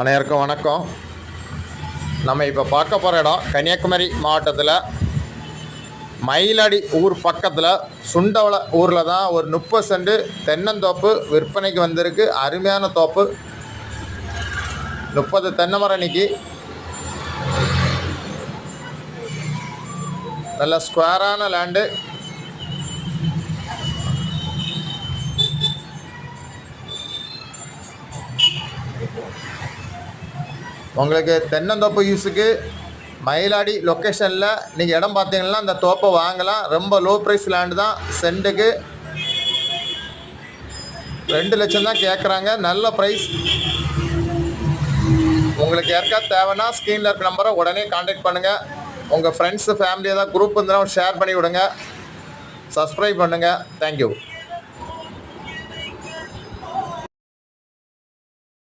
அனைவருக்கும் வணக்கம். நம்ம இப்போ பார்க்க போகிற இடம் கன்னியாகுமரி மாவட்டத்தில் மயிலாடி ஊர் பக்கத்தில் சுண்டவள ஊரில் தான் ஒரு முப்பது சென்ட் தென்னந்தோப்பு விற்பனைக்கு வந்திருக்கு. அருமையான தோப்பு. முப்பது தென்னை மரம் நல்ல ஸ்கொயரான லேண்டு உங்களுக்கு தென்னந்தோப்பு யூஸுக்கு மயிலாடி லொக்கேஷனில் நீங்கள் இடம் பார்த்தீங்கன்னா அந்த தோப்பை வாங்கலாம். ரொம்ப லோ ப்ரைஸ் லேண்டு தான். சென்ட்டுக்கு ரெண்டு லட்சம் தான் கேட்குறாங்க நல்ல ப்ரைஸ் உங்களுக்கு யாருக்காவது தேவைன்னா ஸ்க்ரீனில் இருக்க நம்பரை உடனே காண்டாக்ட் பண்ணுங்கள் உங்கள் ஃப்ரெண்ட்ஸு ஃபேமிலி ஏதாவது குரூப் இருந்தால் ஷேர் பண்ணி விடுங்க. சப்ஸ்கிரைப் பண்ணுங்கள் தேங்க்யூ